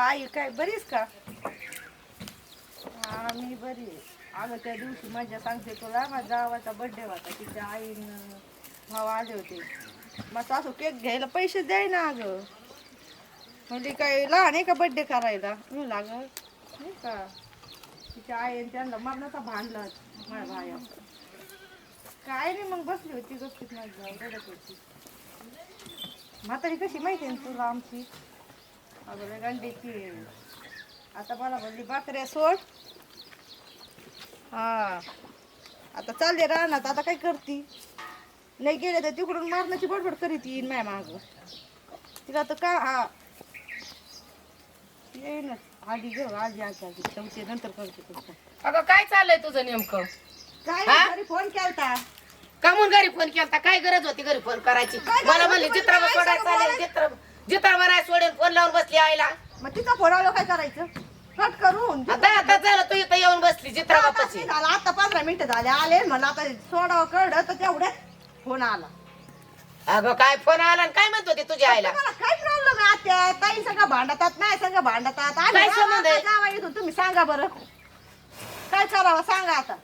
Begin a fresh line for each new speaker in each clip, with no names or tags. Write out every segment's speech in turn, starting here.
आई काय बरीस का? हा मी बरी अगं त्या दिवशी मजा सांगते तुला माझा गावाचा बर्थडे होता तिच्या आईन भाव आले होते. मग सासू केक घ्यायला पैसे द्याय ना अगं. म्हणजे काय लहान आहे का बर्थडे करायला? मी लागं नाही का. तिच्या आईन त्यांना मरणाचा भांडलं माझ्या भाया काय नाही मग बसली होती गप्पीत माझ्या रडत होती. म्हातारी कशी माहिती आहे ना तुला आमची? आता मला बोलली बाकऱ्या सोड. हा. आता चालले राहणार आता काय करती? नाही गेले तर तिकडून मारण्याची बडबड करीत येईन माय माग. तिला तर का हा. येईन. आधी ग आधी आधी चमचे नंतर करते तुमचं
अगं काय चाललंय तुझं नेमकं?
काय
हा?
घरी फोन केलता?
का म्हणून घरी फोन केलता? काय गरज होती घरी फोन करायची? मला म्हणली? चित्रा
मला.
चित्र चित्रा बनाय सोडेल फोन लावून बसली आईला.
मग तिचा फोन आलो काय करायचं? कट करून
आता आता झालं तू इथं येऊन बसली चित्रा
आता
बापाची.
नाही झालं, आता पंधरा मिनिटं झाले आले म्हणलं आता सोडावं कळलं तर तेवढ्यात फोन आला.
अगं काय फोन आला आणि काय म्हणत होती तुझ्या आईला?
तुम्हाला काय प्रॉब्लेम आहे आत्या. ताई संग भांडतात नाही संग भांडतात. आम्ही
काय
गावात
संबंध आहे?
जावा येतो तुम्ही सांगा बरं. काय करावं सांगा आता.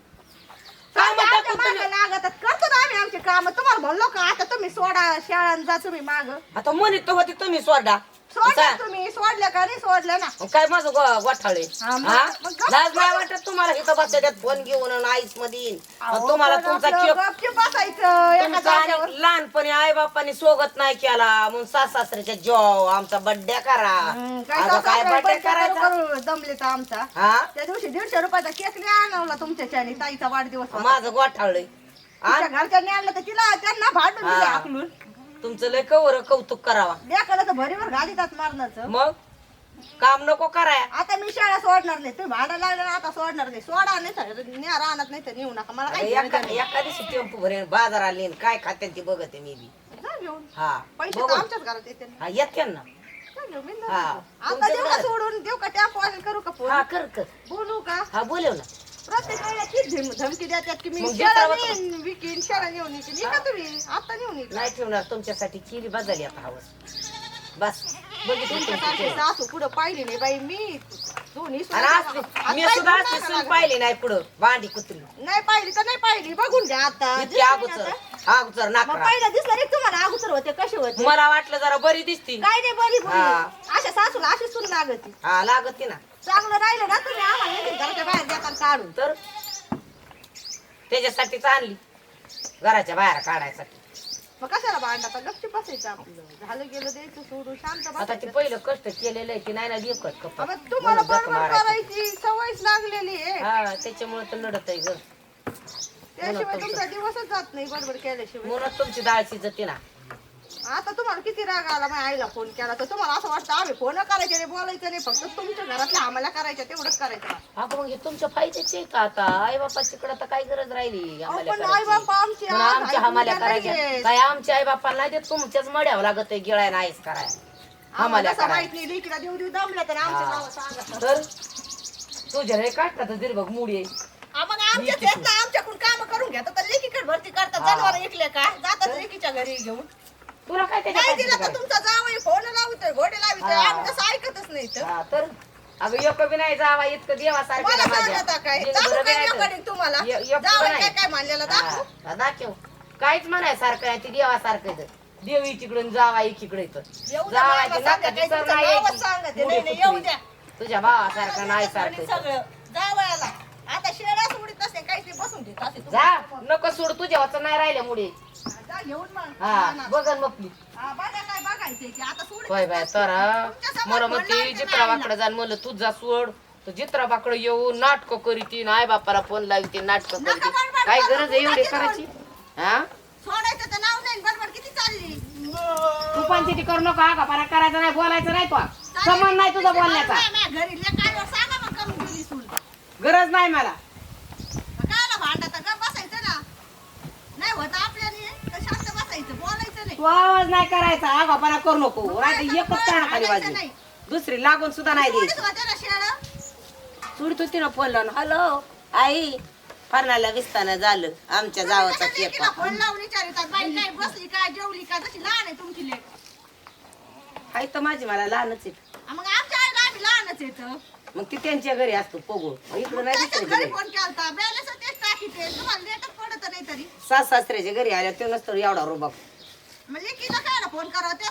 काय
आम्ही
म्हणता
आमच्या
तुम्ही?
मागं लागतात करतो ना आम्ही आमचे काम. तुम्हाला म्हणलो का आता तुम्ही सोडा शाळांत जा तुम्ही माग.
आता म्हणत होती तुम्ही सोडा.
सोडलं तुम्ही सोडलं का नाही सोडलं ना.
काय माझं गो- गोठाळे?
हा, मग-
हा?
मग गप्प
लाज नाही वाटत तुम्हाला इथं बसल्या फोन घेऊन आणि आईस. मग तुम्हाला तुमचा
आपलं
केक
गपचूप बसायचं एका
तुमचा आणि
जागेवर.
लहानपणी आई बापाने सोबत नाही केला. म्हणून सास सासऱ्याच्या जॉ आमचा बड्डे करा.
काय
अगं काय
सासऱ्याला
बड्डे
करू
करायचा?
करू? आमचा.
हा?
त्या दिवशी दीडशे रुपयाचा केक नाही आणला तुमच्याच्याने ताईचा वाढदिवस होता.
माझं गोठाळलंय
तिच्या घरच्यांनी आणलं तर तिला त्यांना भांडून दिले
हा.
हाकलून.
तुमचं लय कवर कौतुक करावा
लेकाला तर भरीवर घालीतात मारण्याचं
मग काम नको कराया
आता मी शाळा सोडणार नाही तुम्ही भांडायला लागले ना आता सोडणार नाही सोडा नाही तर न्या राहणार नाही तर नेऊ नका मला काही
एका
घेणं देणं
एका दिवशी टेम्पो भरेन बाजार आले काय खात्यान ती बघत आहे मी बी
नाही. जा घेऊन
हा
पैसे
बघू.
आमच्याच घरात येते ना.
हा येते ना
जा घेऊन, बिनधास्त
हा.
जा. आता देऊ का
घरात.
सोडून देऊ का टॅप वाजल करू का फोन
हा कर कर
बोलू का
हा बोलव ना
प्रत्येक वेळेला तीच धम- धमकी देतात की मी
मग
शाळा
देता बा-
नेईन, विकीन शाळा नेऊन येईन. का तुम्ही आता नेऊन येईन.
नाही ठेवणार तुमच्यासाठी चिली बदलली आता हवस. बस. बघितली तुमची
तुमच्यासारखी. सासू पुढं पाहिली नाही बाई मी दोन्ही
आणि असली मी सुद्धा असली सून पाहिली नाही पुढं. भांडी कुत्री.
नाही पाहिली तर नाही पाहिली. बघून घ्या आता.
इतकी
दिसली नाही
अगोचर
आता?
अगोचर
मग
नाकरा
पहिलं दिसलं रे तुम्हाला अगोदर होते कसे होते?
मला वाटलं जरा बरी दिसती.
काय नाही बरी. अशा सासूला अशी सून लागती.
हा लागत ना.
चांगलं राहिलं ना तुम्ही आम्हाला घराच्या बाहेर काढून.
तर त्याच्यासाठीच आणली. घराच्या बाहेर काढायसाठी.
मग कशाला भांडता गपची बसायचं आपलं. झालं गेलं द्यायचं सोडून शांत
आता ते
बसायचं
पहिलं कष्ट केलेलं आहे ते नाही ना कपट.
अबे, तुम्हाला
म्हणून जख
बरोबर
मारायची.
करायची सवयच लागलेली आहे.
हा त्याच्यामुळे तर लढत आहे ग.
त्याशिवाय तुमचा दिवसच जात नाही बडबड केल्याशिवाय.
म्हणून तुमची डाळ शिजते ना.
आता तुम्हाला किती राग आला माझ्या आईला फोन केला तर? तुम्हाला असं वाटतं आम्ही फोन करायचे नाही बोलायचं नाही फक्त तुमच्या घरातल्या आम्हाला करायचं तेवढंच करायचं
अगं मग हे तुमच्या फायद्याचे का आता? आई बापाची तर काय गरज राहिली
अहो,
आम्हाला
पण
करायची.
आई बापा आमचे आज
आमच्या
ऐकून
हमाल्या करायच्या. काय आमच्या आई बापाला नाही देत तुमच्याच मड्यावं लागत आहे गिळाय नाहीच करायला.
आम्हाला
हमाल्या
माहीत नाही लेकीला देऊ देऊ दमल्या तर आमचं
हा.
नाव सांगा.
तर तुझ्या रे काढतात दीर्घ मुडी आहे.
आमच्याच ना आमच्याकडून काम करून घेतात तर लेकीकडे भरती करतात
हा.
जनावर ऐकले का? जातात लेकीच्या घरी घेऊन.
तुला काय
नाही दिलं तर? तुमचा जावई फोन लावतोय घोडे लावतोय
हा.
आम्ही ऐकतच नाही तर
हा, तर अगं एक बी नाही जावा इतकं देवासारखं
मला
माझ्या
सांगता काय
दिल
दाखवू
बरं
काय
नाही तर.
याकडे तुम्हाला
य- एक पण
जावई
नाही.
काय काय मानलेलं दाखवू
हा, दाखव काहीच म्हणाय सारखं आहे ती देवासारखं आहे. देव इकडून जावा इकडे
येऊ द्या
जावायची
बाबा, सांगा,
नाकाची
काही
सर
तुमचं
नाही
नावच
यायची.
सांगा ते.
मुडी
नाही, नाही, येऊ
कुत्री.
द्या.
तुझ्या भावासारखं नाही सारखं
सगळं जावयाला आता शेळ्या सोडीत नसते काहीच नाही बसून असे
जा. नको सोड तुझ्या वाचा नाही राहिल्या
घेऊन मग?
हा
ना.
बघन मपली
हा, बघा काय बघायचंय की आता सोडीत
होय बाय
नसते.
तर.
तुमच्यासमोर
मला मग ती जित्राबाकडे जाण म्हणलं तू जा सोड. तर जित्राबाकडे येऊन नाटक करीती आई बापाला फोन लावते नाटक करीती. काय गरज आहे एवढी करायची? हा?
सोडायचं तर नाव नाही बरं बडबड किती चालली?
तू पंचायती करू नको हा का करायचं नाही बोलायचं नाही तो संबंध नाही तुझा बोलण्याचा.
घरी सांगा मग सून.
गरज नाही मला
कायला भांडा तर बसायचं ना नाही होत आपल्याने तर शांत बसायचं बोलायचं नाही
तू आवाज नाही करायचा आगापणा करू नको. एकच काना खाली वाजली.
नाही.
दुसरी लागून सुद्धा नाही द्यायची
शेळं.
सोडत होती ना फोन लावून हॅलो आई फरणाला विस्ताना झालं. आमच्या जावाचा केक
बसली काय जेवली का जशी लहान आहे तुमची लेक
आई तर माझी मला लहानच आहे
मग आमच्या आईला आम्ही लहानच येत
मग ती त्यांच्या घरी असतो पोगो. इकडं नाही दुसऱ्याच्या
घरी फोन केलता? बॅलन्स तेच टाकीते तुम्हाला लेटच पडत नाही तरी.
सास सासऱ्याच्या घरी आल्या ते नसतो एवढा रोबाब.
काय फोन त्या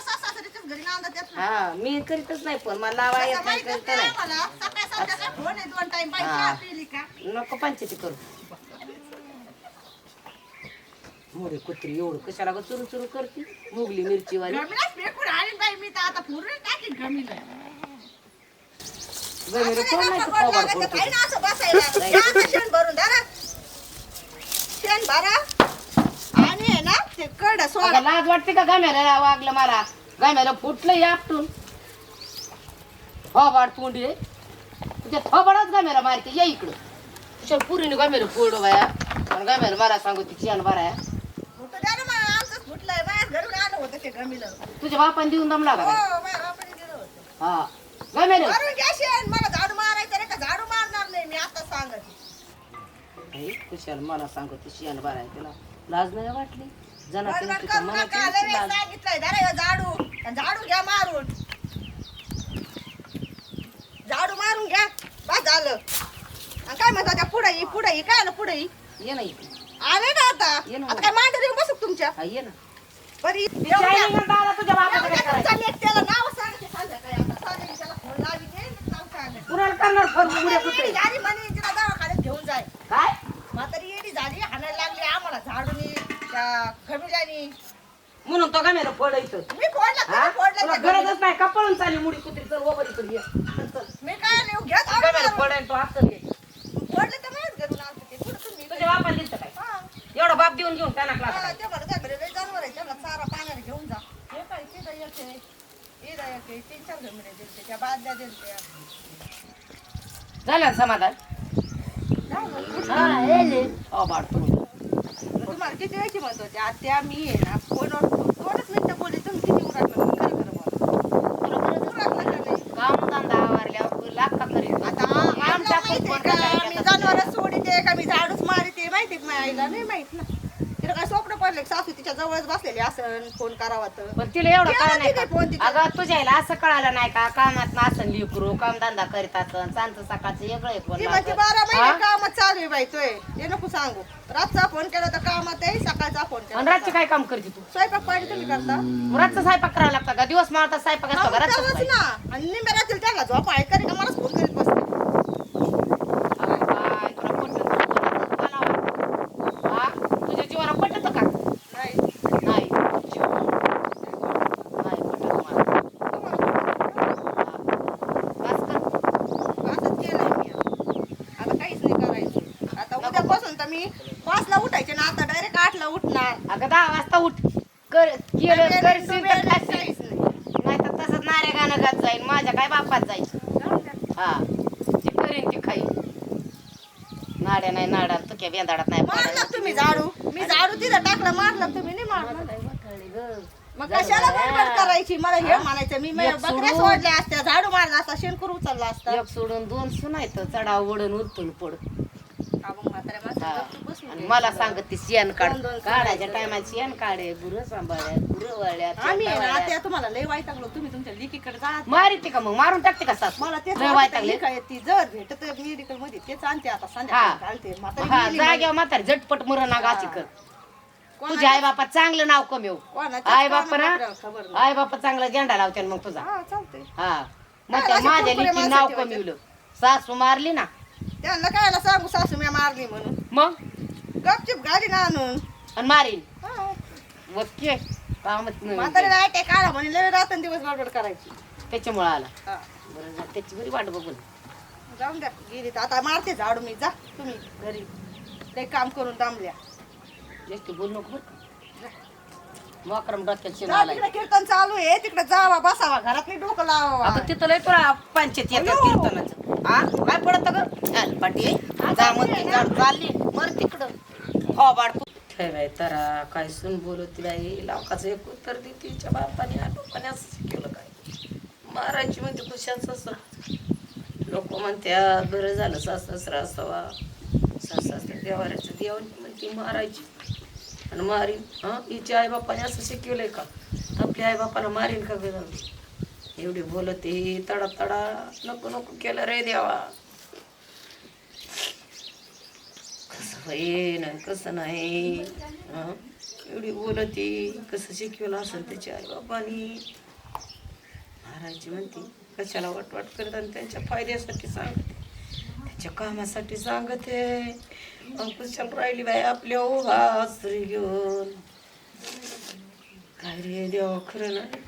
घरी नांदा
हा मी करीतच नाही पण मला लावा येत नाही
माहितच
करीत
नाही
नाही.
मला. सकाळ संध्याकाळ फोन आहे दोन टाइम
हा.
पिली का?
नको पंचायती करू. मोरे कुत्री एवढं कशाला ग चुरू चुरू करते? मुगली मिरची वाली
गमीलाच फेकून आणीन बाई मी तर आता पूर्ण टाकीन गमीला
गमीला
असं
कोण
नाही
नाही
का
तर
पगार
पगार
लागायचं,
पडतो.
काही ना असं बसायला. या आता शेण भरून द्या ना. शेण भरा. आणि आहे ना ते कड
अगं,
सोडा
लाज वाटते का गाम्याला वागलं मला गाम्याला फुटलं या आपटून. थोबाड तोंडी आहे. तुझ्या थोबाडच गाम्याला मारते. या इकडं. तुझ्या पुरीने गाम्याला फोडो बाया. आणि गाम्याला मला सांगू ती चियान बराया
फुटू द्या ना मग, आमचंच फुटलंय. माझ्याच घरून आलं होतं ते गमीला.
तुझ्या बापाने देऊन दमला
हो,
का
माझ्या बापाने दिलं होतं.
हा. गाम्याला
शेण. मला झाडू मारायचं नाही का? झाडू मारणार नाही. मी आता सांगत.
कुशाल मला सांगू ती चियान बराय तिला लाज नाही वाटली? जना
बडबड
तुमची
करू
मनाची
नका. लय
नुसती
वेळेस
लाज.
सांगितलंय. धरा ह्यो झाडू आणि झाडू घ्या मारून झाडू मारून घ्या बस झालं आणि काय म्हणता त्या पुढे ही पुढे ही काय आलं पुढे ही
ये ना इकडे.
आले ना आता
ये ना.
आता काय मांडर येऊन बसू का तुमच्या
हा, ये ना
बरी
ती शायनिंग आणि दादा तुझ्या बापाचं काय करायचं
त्याला नाव सांगते संध्याकाळी आता संध्याकाळी त्याला फोन लावी दे नाव सांगते
कुणाला करणार फोन उड्या
म्हातारी
कुठे
येडी झाली म्हणे तिला दवाखान्यात घेऊन जाय
काय
म्हातारी येडी झाली हाणायला लागली आम्हाला झाडूनी त्या खमिजानी.
म्हणून तो गाम्याला फोडायचं
मी फोडला
हा?
फोडला
तुला
खमिजानी.
गरजच नाही का पळून चालली मुडी कुत्री चल ओबरी इकडे ये. चल, चल.
मी काय नेऊ घ्या.
फोडायला तो हात घे
फोडलं तर माझ्याच घरून आणते ते. कुठं तुम्ही
तुझ्या बापाला दिसतं काय?
हा.
एवढा बाप देऊन घेऊन त्यांना
हा,
क्लास
ते बरं त्या घरी लय जनावर आहे त्यांना चारा पाण्याला घेऊन जा. हे काय तिथं एक आहे इथं एक आहे तीन चार घमिले दिलते त्या बादल्या दिलत्या
झालं ना समाधान? हा येले बाळ तू.
तुम्हाला किती वेळची म्हणत होते आत्या मी आहे ना फोनवर दोनच मिनिटं बोलली तुम्ही किती उरकलं खरं खरं का
काम धंदा आवरल्यावर लागता खरी
आता आमच्या का? मी जनावर सोडते का? मी झाडूच मारते का? माझ्या आईला नाही माहीत ना. तिला काय स्वप्न पडले? का सासू तिच्या जवळच बसलेली असं फोन करावा तर.
पण तिला एवढं कळ नाही
तिने फोन
का
तिच्या.
अगं तुझ्या आईला असं कळालं नाही का? कामात नासन लिकरू काम धंदा करीत असन सकाळचं वेगळं
ती म्हणते बारा महिने चालू आहे बाई तोय. ते नको सांगू. रातचा फोन केला तर कामात आहे सकाळचा फोन
आणि
केला
रातची काय काम करते तू?
स्वयंपाक पाणी तुम्ही करता?
रातचा स्वयंपाक करावा लागता का? दिवस मारता स्वयंपाक असतो का?
मग
रातचा
तेव्हाच ना. आणि निम्या रात्री त्याला झोप आहे करी का? मलाच फोन करीत बसते
अगं बाय, तुला पटलं तर बोलायचं. बोलावं. हा? तुझ्या जीवाला पटत का
नाही
नाही जीव. नाही पटत मला. बस कर.
असंच केलंय मी आता काहीच नाही करायचं आता उद्यापासून तर मी पाचला उठायचे ना आता डायरेक्ट आठला उठणार
अगं दहा वाजता उठ कर केलं
नाही,
करशील तर
नाही,
खाशील.
काहीच नाही.
नाही तर तसंच नाऱ्या गाणं गात जाईल माझ्या काय बापात जाईल
जाऊ द्या.
हा ती करीन ती खाई नाड्या नाही नाडा तुक्या बेंदाडात नाही
मारलं. तुम्ही झाडू मी झाडू तिथं टाकलं मारलं तुम्ही नाही मारलं. मग कशाला. बडबड करायची मला हे म्हणायचं मी बकऱ्या. सोडल्या असत्या झाडू मारला असता शेणकूर उचलला असता
एक सोडून दोन सुनायचं चढाव वडून उलटून पड
हा, मग म्हाताऱ्या माणसाला
हा.
गपचूप बसू
आणि. मला सांगत ती शेण काढ. काढायच्या. टायमात शेण काढे गुरं सांभाळ्या गुरं
आम्ही त्या तुम्हाला लय वाईट लागलो. तुम्ही तुमच्या लिकीकडे जा.
मारिते का मग? मारून टाकते का सास
मला तेच
लय
वाटतं
वैतागले.
काय ती. जर भेटत मेडिकलमध्ये तेच आणते आता
हा.
संध्याकाळी म्हातारी
हा
गेली
जाग्यावर म्हातारी झटपट मरण नागाची कर. तुझ्या आई बापा चांगलं नाव कमेव.
कोणाच्याच
आई बापा ना
कामाला खबर नाही.
आई बापा चांगला झेंडा लावते मग तुझा.
हा चालतंय.
हा. मग
काय
त्या माझ्या
माणसं
नाव? कमिवलं. सासू मारली ना.
त्यांना कायला सांगू सासू मी मारली म्हणून.
मग?
गपचिप गाडी ना आणून
आणि मारीन
हा.
ओके कामच
म्हातारी
नाही
नाही काढा म्हणे लय रात्र दिवस गडबड करायची
त्याच्यामुळे आला
हा.
बरं झालं, त्याची बरी वाट बघून
जाऊन द्या गेली तर आता मारते झाडू मी जा तुम्ही घरी लय काम करून दमल्या
जास्त बोल नको बरं का. मोकरम डोक्यात शिन
जा
आलाय
तिकडे कीर्तन चालू आहे तिकडे जावा बसावा घरात नाही डोकं लावा
आता तिथं लय तुला पंचायत येतात कीर्तनाचं हा काय पडत ग पाटी जा म्हणते झाड चालली मर तिकडं हो ठेव बाई तरा काय सून बोलत बाई लावकाचं एक उत्तर दे तिच्या बापाने लोकांनी असं शिकवलं काय? मारायची म्हणते कुशाच असं लोक म्हणत्या बरं झालं सासरा असावा. सासरा देवाऱ्याचं देवाने म्हणते मारायची. आणि मारीन. हां हिच्या आईबापाने असं शिकवलंय का? आपल्या आईबापाला मारीन का गं एवढी बोलते तडा तडा नको नको केलं रे देवा. कसं होईन आणि कसं नाही एवढी बोलती कसं शिकवलं असेल त्याच्या आईबापानी. महाराजची म्हणते कशाला वाटवाट करत आणि त्यांच्या फायद्यासाठी सांगते. त्याच्या कामासाठी सांगते. मग कशाला राहिली बाई आपल्या उभा घेऊन. काय रे देवा खरं नाही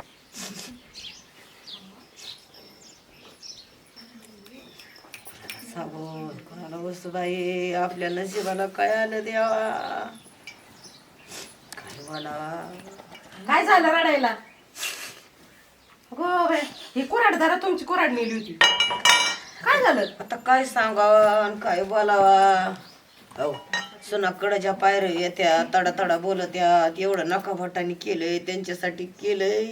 कोणाला वस्तू बाई आपल्या नशिबाला काय आलं देवा? काय बोलावा
काय झालं रडायला? गो बाई ही कुऱ्हाड धरा तुमची कुऱ्हाड नेली होती. काय झालं?
आता काय सांगावा आणि काय बोलावा? हो सुनाकडच्या पायऱ्या येत्या तडा तडा बोलत्यात एवढं नकाफटाने केलंय त्यांच्यासाठी केलंय.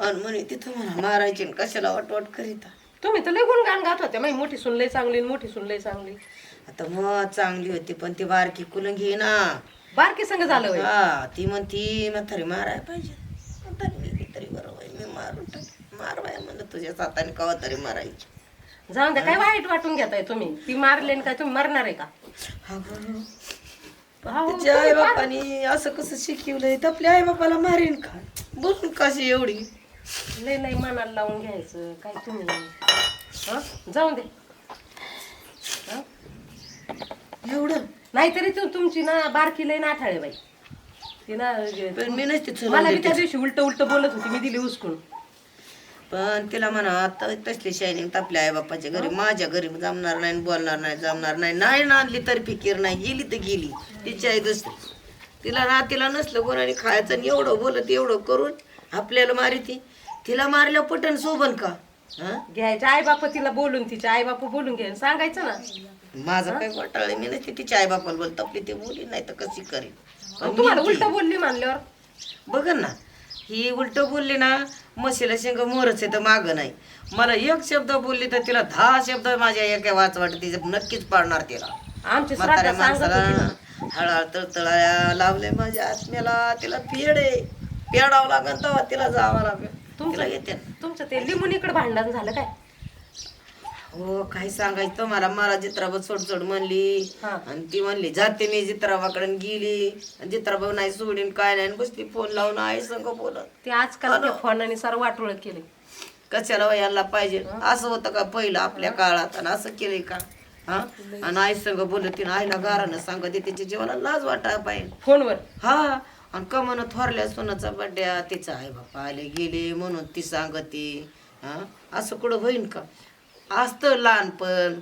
आणि म्हणे तिथं मला मारायचे आणि कशाला वाटवाट करीता
तुम्ही तर लय गुणगान गात होत्या माही मोठी सुन लय चांगली आणि मोठी सुन लय चांगली.
आता मग चांगली होती पण ती बारकी कुलंगी ना.
बारकी संग झालं होय.
हा ती म्हणती म्हातारी मारायला पाहिजे. म्हातारी तरी बरोबर आहे, मी मारून टाक. मार बाय म्हणलं तुझ्या हाताने कवा तरी मारायची.
जाऊन द्या काय वाईट वाटून घेताय तुम्ही? ती मारले आणि काय तुम्ही मरणार आहे का?
अगं,
अहो,
तिच्या आई बापानी असं कसं शिकवलंय तर आपल्या आई बापाला मारीन का? बोलून कशी एवढी.
लय लय मनाला लावून घ्यायचं काय तुम्ही? हं? जाऊन दे. हं?
एवढं?
नाहीतरी तू तुमची ना बारकी लय नाठाळे बाई. ती ना
पण मी नसते चुलून
मला बी
देते.
त्या दिवशी उलट उलट बोलत होती मी दिली उचकून
पण तिला म्हणा आता तसली शायनिंग आपल्या आई बापाच्या घरी माझ्या घरी जमणार नाही बोलणार नाही जमणार नाही. नाही नांदली तर फिकीर नाही गेली तर गेली. तिची आई दुसरी. तिला ना तिला नसलं कोणाने खायचं आणि एवढं बोलत एवढं करून आपल्याला मारी ती तिला मारल्या पटन शोभन का? हा?
घ्यायच्या आई बाप तिला बोलून तिच्या आई बाप बोलून घ्यायला सांगायचं ना?
माझं काय घोटाळे मी नसते. तिच्या आई बापाला बोलत आपली ते बोली नाही तर कशी करेल
तुम्हाला उलट बोलली मानल्यावर.
बघ ना ही उलट बोलली ना म्हशीला शेंग मोरच आहे तर माग नाही. मला एक शब्द बोलली तर तिला दहा शब्द माझ्या एका वाच वाटत. तिचे नक्कीच पाडणार तिला.
आमची
म्हाताऱ्या
श्राद्ध सांगत होती
माणसाला
ना.
हळहळ तळतळाया लावले माझ्या आत्म्याला. तिला पेड आहे. पेडावं लागेल तेव्हा तिला जावं लागेल तिला येते.
तुमचं ते लिंबुनीकडे भांडण झालं काय?
हो काय सांगायचं? मला मला जित्राबा सोड सोड म्हणली.
हा.
आणि ती म्हणली जाते मी जित्राबाकडे. गेली. आणि जित्राबा नाही सोडीन काय नाही. आणि बसली फोन लावून आई संग बोलत.
ते आजकाल ते फोनाने सर्व वाटोळ केले
कशाला वयाला पाहिजे? असं होतं का पहिलं आपल्या काळात? आणि असं केलंय का? हा? आणि आई संग बोलत तिनं आईला गारानं सांगत तिच्या जीवाला लाज वाटायला पाहिजे.
फोनवर?
हा. आणि कमन थोरल्या सोनाचा बड्डे तिचा आई बापा आले गेले म्हणून ती सांगते हा? असं कुठं होईन का? असतं लहानपण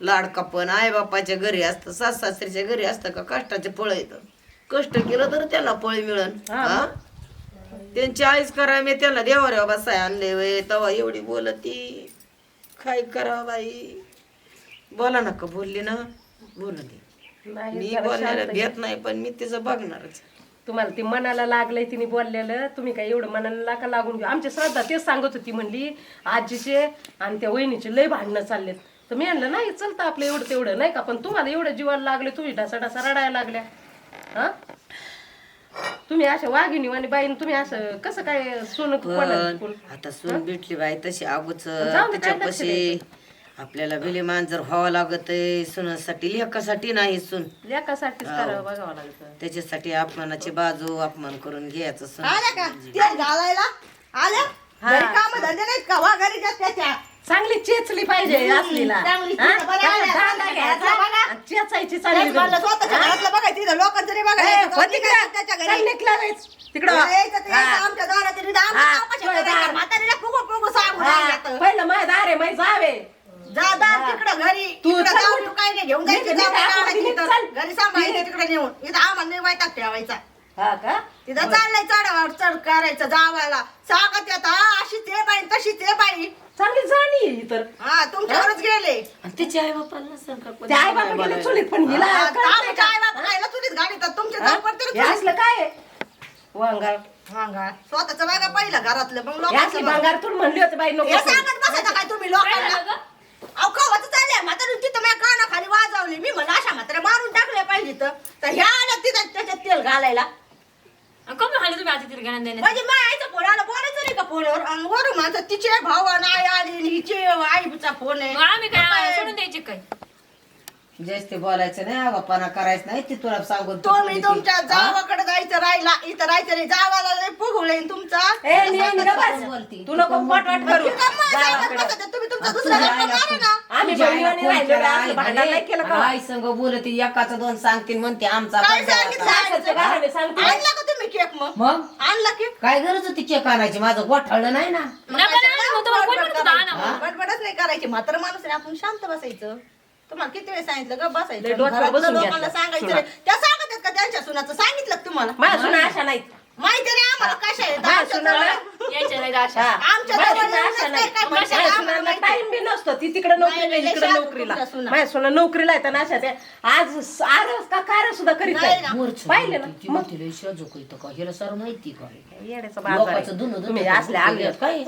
लाडकापण आई बापाच्या घरी असतं सास सासरीच्या घरी असतं का? कष्टाचे फळ येतं. कष्ट केलं तर त्याला फळ मिळन हा. त्यांची आईच करा मी त्याला देवाऱ्या बसाय आणले वय तवा एवढी बोलती. काय करा बाई? बोला नका बोलली ना? बोलू दे
नाही
मी
घे.
भेट नाही पण मी तिचं बघणारच.
तुम्हाला ते मनाला लागलंय तिने बोललेलं. तुम्ही काय एवढं मनाला नका लागून घेऊ? आमची श्रद्धा तेच सांगत होती म्हणली आजीचे आणि त्या वहिनीचे लय भांडणं चाललेत. तर मी म्हणलं नाही चलतं आपलं एवढं तेवढं नाही का? पण तुम्हाला एवढं जीवाला लागले तुम्ही ढासा ढासा रडायला लागल्या. हा? तुम्ही अशा वाघिणी आणि बाईन तुम्ही असं कसं काय सोनं कोणाला
पण आता सून भेटली बाई तशी अगोच
जाऊ दे, काय लक्ष
त्याच्यापाशी आपल्याला विलिमान जर व्हावं लागत सुनासाठी लेखासाठी नाही सून.
लेकासाठीच करावं बघावं लागतं.
त्याच्यासाठी अपमानाची बाजू अपमान करून घ्यायचं सून.
आल्या का? तेल घालायला आल्या? घरी काम धंदे नाहीत का? वा घरी जात त्याच्या.
चांगली चेचली पाहिजे असलीला.
चांगली
हा?
चेच- बरं,
त्याला
आल्या,
दांडा
आल्या,
घ्यायचा
बघा.
आणि चेचायची चांगली
तेच म्हणलं स्वतःच्या घरातलं बघायचं इथं लोकांचं नाही बघायचं
होती
कोणी काय त्याच्या घरी.
तिकडं
यायचं ते यायचं आमच्या दारात
हा?
म्हातारीला फुगू फुगू राहिल्यात.
पहिलं माय दारे माय जावे.
जा तिकडं घरी.
तू चल
जाऊन
उठ.
तू काय नाही घेऊन जायचं जाऊन
आपण. चल.
घरी सांभाळायचं तिकडे नेऊन. इथं आम्हाला नाही ठेवायचा.
हा का?
तिथं चाललंय चढावर चढ करायचं जावायला. सांगत येत अशी ते बाई तशी ते बाई.
चांगली जाणी आहे ही तर.
हा तुमच्यावरच गेले.
आणि तिची आई बापाला नसेल का कोणी
त्या आई बाबा गेले
बोलायला?
चुलीत पण हिला
हा,
कळत नाही
आम्ही
का?
काय बाप खायला चुलीत गाडी तर तुमच्या
हा?
जाऊ पडते
हे असलं काय आहे? वांगाळ
वांगा स्वतःच बघा पहिलं घरातलं मग
हे
लोकांचं
असली
बघा.
भांगार म्हणली होती बाई नको
हे सांगत बसायचं काय तुम्ही लोकांना? अहो कवाच चालले म्हातारी तिथं माझ्या कानाखाली वाजवली. मी म्हणलं अशा मारून टाकल्या पाहिजे तर. तर ह्या आल्या तिथं त्याच्यात तेल घालायला.
कमी खाली तुम्ही आता तिला ज्ञान देण्यात
म्हणजे माझ्या फोन आला बोलायचं नाही का फोनवर आणि वरून माझं तिचे भाऊ आणि आई आली आणि हिचे आईचा फोन आहे.
मग आम्ही काय? सोडून द्यायचे काय?
जास्त ते बोलायचं नाही आगापणा करायचं नाही ती तुला सांगून
तुम्ही तुमच्या जावाकडे जायचं राहिला इथं राहायचं नाही जावाला लय पुगवले तुमचा.
ए, बस.
बोलती.
तू नको वाट वाट करू.
मग
जावाकडं.
बसा, तुम्ही तुमचा दुसरा लग्न ना.
आम्ही राहिलो असलं
आई
भांडण नाही केलं का?
आई संग बोलती एकाचं दोन सांगतील म्हणते आमचा
काय
पण
सांगते.
आणला का तुम्ही केक मग?
मग?
आणला केक?
काय गरज होती केक आणायची? माझं गोठाळलं नाही ना.
नका ना, मग तुम्हाला कोण म्हणत होतं आणा. म्हणून?
बडबडच नाही करायची. म्हातारा माणूस आहे आपण शांत बसायचं. तुम्हाला किती वेळ सांगितलं ग?
लय
बसायचं
डोक्यावर
घरातलं
बसून
लोकांना
घ्यायचं.
सांगायचं. त्या सांगत आहेत का त्यांच्या सुनाचं? सांगितलं का तुम्हाला?
माझ्या सुना अशा नाहीत.
माहिती नाही आम्हाला कशा आहेत.
माझ्या
आमच्या
सुनाला
जवळ-
यायच्या नाही अशा.
हा. टाइम बी नसतो. ती तिकडे नोकरीला इकडे नोकरीला. माझ्या सुना नोकरीला येतात अशा त्या आज आरस का कार सुद्धा करीत
नाही
पाहिले ना.
ती
मग?
इथं का? हिला सर माहिती का?
येड्याचा बाजार आहे.
लोकांचं धुणं धुणं
तुम्ही असले
काय?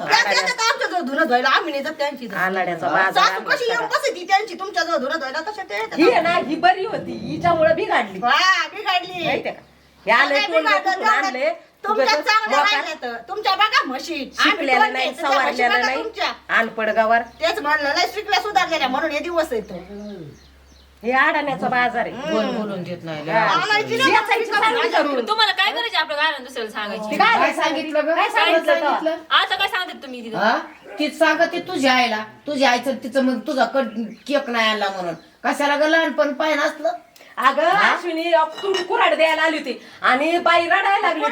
धुणं धुवायला आम्ही नाही जात त्यांची इथं.
आलाड्याचा बाजार
सासू कशी येऊन बसती त्यांची? धुणं धुवायला ते येतात.
ही आहे ना ही बरी होती. हिच्यामुळे बिघाडली.
हा, बिघडली.
माहितीये का? हे आले?
तुमच्या
मोकार.
राहिल्या तर. तुमच्या बघा म्हशी
शिकलेलं नाही सवारलेलं नाही
तुमच्या.
अनपड गावावर
तेच म्हणलं नाही शिकल्या सुधारलेल्या म्हणून हे दिवस येतो
हे आडाण्याचा बाजार आहे
बोल बोलून देत नाही लय. आळस
आणायची
आहे.
ना
याचायची चांगली करून.
तुम्हाला काय करायचे आपल्या गाणं दुसऱ्याला सांगायची
ती काय
सांगितलं ग?
काय सांगितलं तेव्हा?
आता काय सांगतात तुम्ही तिथं
हा तीच सांगते तुझ्या आईला तुझ्या आईचं तिचं मग तुझा कड केक नाही आणला म्हणून कशाला ग लहानपण पाहिजे असलं
अगं अश्विनी तू कुराड द्यायला आली होती. आणि बाई रडायला लागली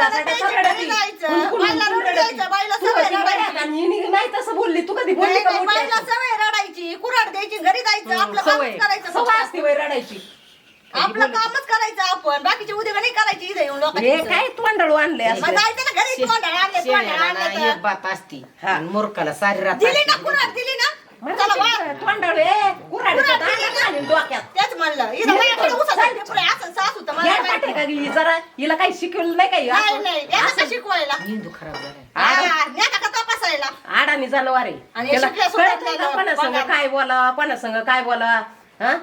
नाही तसं बोलली. तू कधी बोलली
सवय रडायची. कुराड द्यायची घरी जायचं आपलं
सवय. असते वय रडायची.
आपलं कामच करायचं आपण. बाकीची उद्या नाही करायची इथे येऊन
हे
लोकांची.
काय तोंडाळू आणले
जायचं ना घरी आणले आणले
असती. आणि मूर्खाला सारी रात
दिली ना. कुराड दिली ना? चला वा.
तोंडाळू ए कुराडीचं दाणं घालीन डोक्यात.
तेच म्हणलं. इथं माझ्याकडे उसाचं टिपरं आहे, असं सासू तर मला
याड
माहिती.
पाठे का जरा हिला काही शिकवलं नाही काही
नाही
असं-
नाही. याचं का शिकवायला.
मेंदू खराब झालाय.
हा, न्याता का तपासायला?
आडानी जनावर आहे.
आणि
त्याला
शिकल्या
कळत नाही
सुटल्या
का कोणा संग
बघा.
काय बोला कोणा संग काय बोला हा?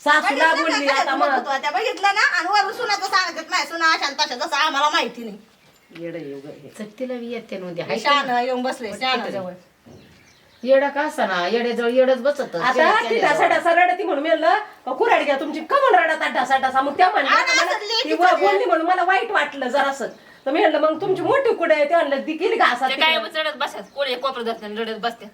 सासूला
बघितलं
बोलली आता
काय
मग.
होतं त्या बघितलं ना? आणि वरून सुनाचं सांगत नाही. सुना अशा तशा जसं आम्हाला माहिती नाही.
येडं हे.
चट्टीला बी येते नव्हते
हे शान येऊन बसले शान. जवळ.
येडा का ना येड्याजवळ येडच बसत.
आता ती ढासा ढासा रडती म्हणून म्हणलं कुराड घ्या तुमची. कमन रडत ढासा ढासा मग त्या म्हणल्या बोलली म्हणून मला वाईट वाटलं जरासं. तर मी म्हणलं मग तुमची मोठी कुठे आहे ते म्हणलं ती गेली घासा
काय चढत बसतात. जात नाही रडत बसतात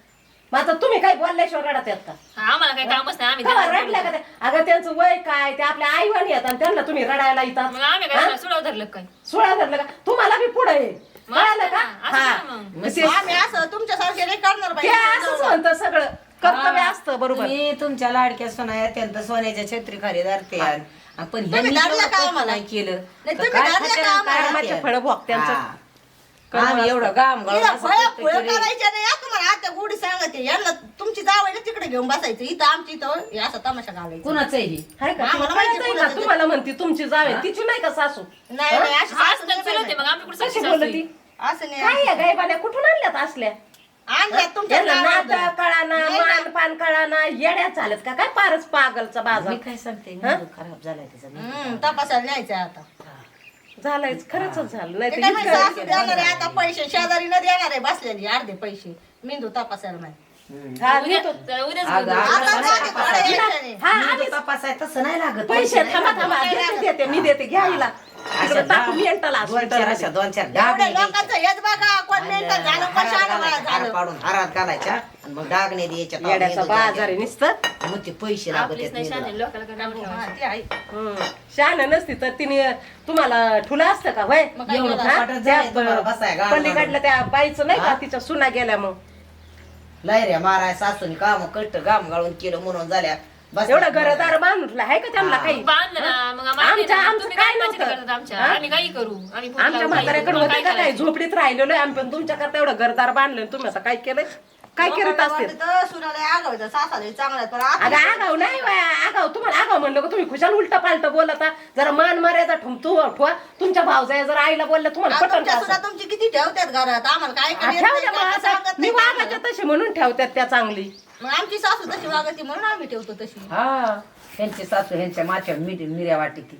मग आता तुम्ही काय बोलल्याशिवाय रडत येत का?
हा, आम्हाला काही कामच नाही आम्ही
रडल्या का ते? अगं त्यांचं वय काय? ते आपल्या आई वाणी येतात आणि त्यांना तुम्ही रडायला येतात.
मग आम्ही काय सुडाव धरलं काय
सोळा धरलं का? तुम्हाला बी पुढे कळालं का? हा.
मग.
ते-
आम्ही असं तुमच्यासारखे नाही करणार बाई.
म्हणतं सगळं. कर्तव्य असतं बरोबर.
मी तुमच्या लाडक्या सोना अत्यंत सोन्याच्या छत्री खाली धरते आणि- पण
तुम्ही
ह्यांनी
धरलं
एवढं
का
कष्ट
आम्हाला?
नाही केलं.
नाही, तुम्ही
काय
आम्हाला?
कर्माचे? फळं भोग त्यांचं.
हा.
कर्म
आम्ही
असतं.
एवढं गाम गाळून
हिला
असं
फळं
करतो
फळं
तरी-
करायचे नाही. हा तुम्हाला आता गोडी सांगते. यांना तुमची जावं तिकडे घेऊन बसायचं. इथं आमची इथं हे असं तमाशा घालायचा.
कुणाचं आहे हे?
हाय का?
आम्हाला
तुला
माहिती
कळतंय
कोणाचं
का?
ते.
तुम्हाला म्हणते तुमची जावे तिची नाही का सासू?
नाही.
मग. आम्ही कुठं
कशी बोलती?
असं नाही
काय या कुठून आणल्यात असल्या?
आणल्यात तुमच्या
यांना
नावाचं.
नाता कळाना
नाही ना.
मान पान कळाना येड्या चालत का? काय पारच पागलचा बाजार
मी काय सांगते? मेंदू खराब झालाय तिचा मेंदू.
हम्म, तपासायला न्यायचं आता.
झालंय खरंच झालं. नाही
ते
तर
काय माहिती
इतकं-
सासू देणार आहे आता पैसे शेजारी न देणार आहे बसलेली अर्धे पैसे. मेंदू तपासायला नाही.
हा,
उद्या
नेतो.
उद्याच
अगं,
घेऊन
आता
आता
नाही
जाते
तपासायचं.
थोड्या याच्याने.
हा
मेंदू
आधीच
तपासाय तसं नाही लागत
पैसे
नाही
थांबा
लागत.
थांबा देते देते मी देते घ्या हिला
अशा
तिकडं टाकू
दहा-
मेंटल
दोन चार
हॉस्पिटल
अशा दोन चार डाग
एवढ्या
नाही द्यायच्या.
लोकांचं हेच बघा कोण मेंटल झालं कोण
हारात
शहाणं
घालायच्या, हार
झालं
पाडून हारात घालायच्या आणि मग डाग नाही द्यायच्या तेव्हा
येड्याचा
मेंदू
बाजार
जागे.
आहे नुसतं
मग ते पैसे लागत
आपलीच
आहेत
नाही
मेंदूला.
शाने लोकांना काय नाव ठेवायचं.
हा, ते आहे.
हम्म. शहाणं नसती तर तिने तुम्हाला ठुलं असतं का वय
मग काय
एवढं
केलं?
हा?
पाटात झालंय तुम्हाला
त्या
बसाय
पलीकडल्या त्या बाईचं नाही का? तिच्या सुना गेल्या मग
लय रे माराय सासूनी काम कष्ट गाम गाळून केलं म्हणून झाल्या बस.
एवढं घरदार बांधलं आहे का त्यांना काही
बांधलं ना मग आम्हाला
आमच्या-
नाही ना.
आमचं
तुम्ही
काय
काय
नव्हतं?
करतात आमच्या
हा?
आम्ही काही करू आम्ही
आमच्या
लावू, काही
म्हाताऱ्याकडे
करू,
होते
काय
का काय
करायचं?
झोपडीत राहिलेलो आहे आम्ही पण तुमच्याकरता एवढं घरदार बांधलं आणि तुम्ही असं काय केलंय काय करत असते
सुनाला आगावायचं सासाला चांगला आता
आगाव नाही बाया, आगाव. तुम्हाला आगाव म्हणलं का? तुम्ही खुशाल उलट पालट बोलता जरा मान मर्यादा ठुमतू ठुवा तुमच्या भावजाया जर आईला बोललं तुम्हाला पटन
तुमच्या सुना? तुमची किती ठेवतात घरात? आम्हाला काय काय नाही. सांगत
मी
नाही
वागाच्या तशी म्हणून ठेवतात त्या चांगली.
मग आमची सासू तशी वागती म्हणून आम्ही ठेवतो तशी.
हा ह्यांची सासू ह्यांच्या माच्या मिरी मिऱ्या वाटी ती.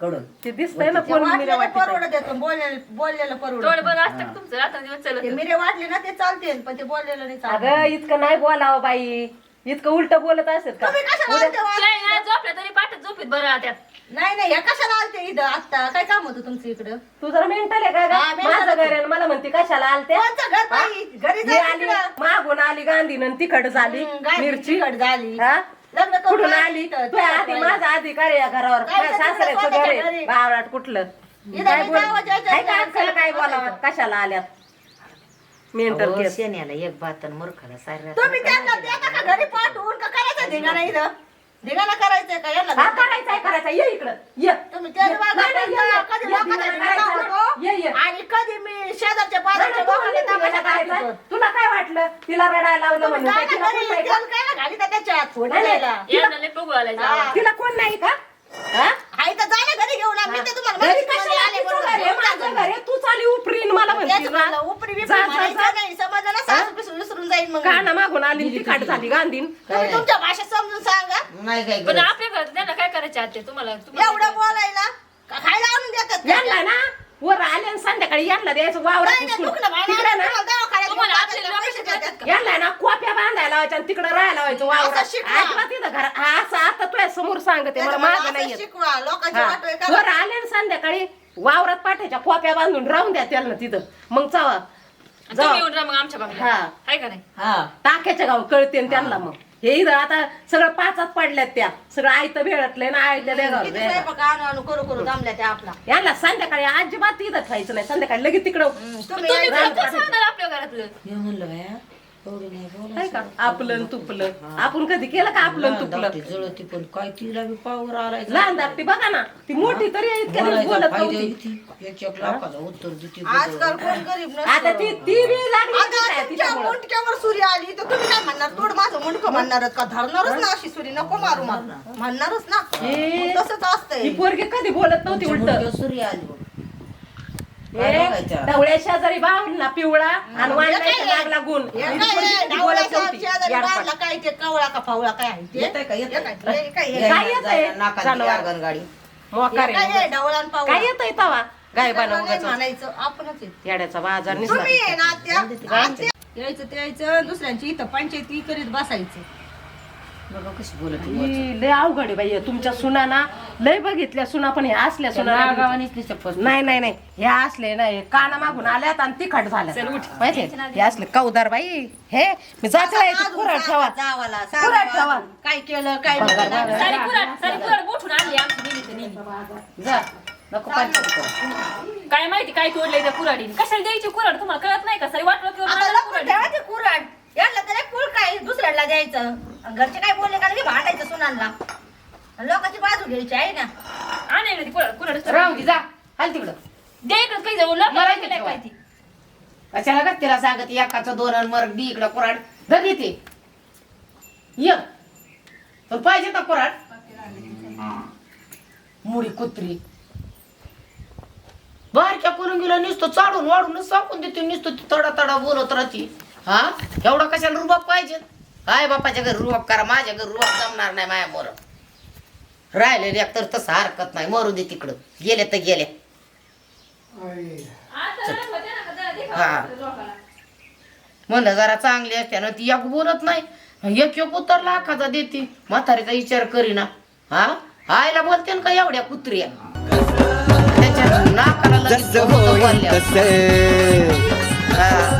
कडून
ते दिसतंय ना कोण मिऱ्या
वाटलेलं
वाटत
परवडत येतं बोललेलं बोललेलं परवडत.
असतं का तुमचं? रात्र दिवस चलत.
ते मिरे वाटले ना ते चालते पण ते बोललेलं नाही चालत.
अगं इतकं नाही बोलावं बाई. इतकं उलट बोलत असेल का?
तुम्ही कशाला आलते
नाही, झोपल्या तरी पाठच झोपीत बरं त्यात
नाही नाही हे कशाला आलते इथं? आता काय काम होतं तुमचं इकडं?
तू जरा मेंटल आहे का ग?
हा, mental
माझं
आहे.
घर आहे आणि मला म्हणते कशाला आलते
कोणचं घर बाई? घरी
ही
जा
आली
तिकडं.
मागून आली गांधीनं तिखट झाली
हम्म, गाय
मिरची.
तिखट झाली.
हा?
लग्न करून
कुठून
आली? इथं,
आधी माझा अधिकार आहे या घरावर.
काय
माझ्या सासऱ्याचं घर
स्वतःच्या
आहे.
घरी.
बावळाट कुठलं?
इथं
काय
मी
बोल अक्कल काय. बोलावं? कशाला आल्यात? मेंटल केस.
शेण्याला एक बात आणि मूर्खाला साऱ्या
तुम्ही त्यांना देता का घरी पाठवून का करायचं धिंगाणा इथं? धिंगाणा करायचंय का याला
हा करायचंय करायचा ये इकडं ये
तुम्ही त्याच
ये.
वागा
नाही, नाही, ये, ये.
कधी
ये,
लोकांचा
ये,
धिंगाणा
करायचं. ये, ये.
होतो आणि कधी मी शेजारच्या
नाही,
पाजारच्या
नाही, तू
लोकांना
तिला करायचा. काय वाटलं तिला रडायला लावलं
तुम्ही
म्हणून काय
जाणं
तिला
घरी
कोण नाही का?
तेल काय ना घालीता त्याच्यात
नाही, नाही.
फोडायला.
यांना लय पगू आलाय
हा.
जावं.
तिला कोण नाही का?
आई तर जा ना घरी घेऊन आ. मी तर तुम्हाला
घरी
माहिती
कशाला
आले
तिचं
बरोबर.
घर आहे, माझं घर आहे, तू चाली उपरीन मला म्हणते
म्हणलं, उपरी बिपरी म्हणायचं. नाही. समजलं सासू पिसून विसरून जाईल मग
काना मागून आली ती काट झाली गांधीन
तुम्ही तुमच्या भाषेत समजून सांगा
नाही काय
पण
गरज.
आपल्या घरात त्यांना काय करायचे आते तुम्हाला तुम्हाला
एवढं बोलायला का खायला आणून देतात का?
यांना ना वर आले आणि संध्याकाळी यांना द्यायचं वावरात
नाही, नाही,
घुसून.
दुखणं भांडण
तिकडे ना
तुम्हाला दवाखान्यात घेऊन
तुम्हाला
जातात
आपले
का?
लोक
पैसे
शिकवतात
देतात का?
यांना ना कोप्या बांधायला लावायच्या आणि तिकडे राहायला लावायचं वावरात
शिकवा.
इथं घर असं आता तुझ्या समोर सांगते मला
त्याचं
माग
मला
नाही
असं
येत.
शिकवा लोकांची
हा.
वाटोळी करा.
वर आले आणि संध्याकाळी वावरात पाठ्याच्या कोप्या बांधून राहून द्या त्याला तिथं मग चवा
तुम्ही येऊन राहा मग आमच्या बाबा
हा.
हाय का नाही
हा
टाक्याच्या गाव कळते न त्यांना मग हे इथं आता सगळं पाचात पडल्यात त्या. सगळं आयतं भेटलंय ना देगावर
किती. स्वयंपाक आणू आणू करू करू दमल्या त्या आपला.
यांना संध्याकाळी अजिबात इथं खायचं नाही. संध्याकाळी लगेच तिकडं
तुम्ही
कसं आपल्या घरातलं?
हे म्हणलं बाया
आहे का? आपलं तुपलं. आपण कधी केलं का आपलं तुपलं?
जळती पण काय तिला बी पावर आलाय
लहान धाकटी बघा ना ती मोठी तरी इतक्या दिवस
बोलायचा
बोलत नव्हती.
उत्तर देते
आजकाल कोण गरीब नसतं.
आता ती ती बी लागली
तुमच्या
तिच्यामुळं.
मुंडक्यावर सुरी आली तर तुम्ही काय म्हणणार? तोड माझं मुंडकं म्हणणारच का? धरणारच ना अशी सुरी नको मारू मला म्हणणारच ना.
हे-
मग तसंच असतंय.
ही पोरगी कधी बोलत नव्हती उलट.
सूर्य आली. बघ.
ढवळ्या शेजारी बावला पिवळा आणि वाढलायचा
हे काय ते? कवळा का फावळा काय आहे काय?
अर्गण गाडी.
मोकार
काय
आहे.
हे? ढवळा आणि फावळा?
काय येतंय तवा? गाय
म्हणायचं. आपणच येतो.
येड्याचा बाजार निसला
आहे. यायचं ते यायचं दुसऱ्यांची इथं पंचायती करीत बसायचं.
बघा कशी बोलत
ही लय अवघड आहे बाई तुमच्या सुना ना लय बघितल्या सुना पण हे असल्या सुना नाही बघितल्या.
गावानीच
नाही नाही नाही. हे असले नाही काना मागून आल्यात आणि तिखट झाल्या माहिती हे असले कौदार बाई हे मी जाते बाई, तू कुऱ्हाड ठेवा.
जावाला
कुऱ्हाड ठेवा.
काय केलं काय नाही.
सारी कुराड सारी आणली आमची नेहमी तर नेहमी
जा नको पंचायत करू.
काय माहिती काय तोडलंय त्या कुराडीने कशाला द्यायची कुराड तुम्हाला कळत नाही का? सारी वाटलं किंवा
आता लपून कुऱ्हाड. याला त्याला कुळ काय दुसऱ्याला द्यायचं? आणि घरचे काय बोलले का? लगे भांडायचं सुनांना. लोकांची बाजू घ्यायची आहे ना.
आणली ती कुराड कुराड
राहू दे जा. हाल तिकडं.
द्या इकडं काही जाऊ लोक
मला
केलंय काय ती?
कशाला का तिला सांगत एकाचं दोन आणि मर डी इकडं कुराड धर येते ये. पण पाहिजे ना कुराड मुडी कुत्री. बारक्या करून गेला नुसतं चाडून वाढून सांगून देते नुसतं ती तडा तडा बोलत राहते. हा? एवढा कशाला रुबाब पाहिजे? काय बापाच्या घरी रुबाब करा माझ्या घरी रुबाब जमणार नाही माझ्या मोर. राहिलेले तर तसं हरकत नाही मरू दे तिकडं. गेले तर गेले. हा. म्हणलं जरा चांगली असते ना ती एक बोलत नाही. एक एक उत्तर लाखाचा देते. म्हातारीचा विचार करीना. हा? आईला बोलते ना का एवढ्या कुत्र्या? त्याच्या नाकाला लगेच हा.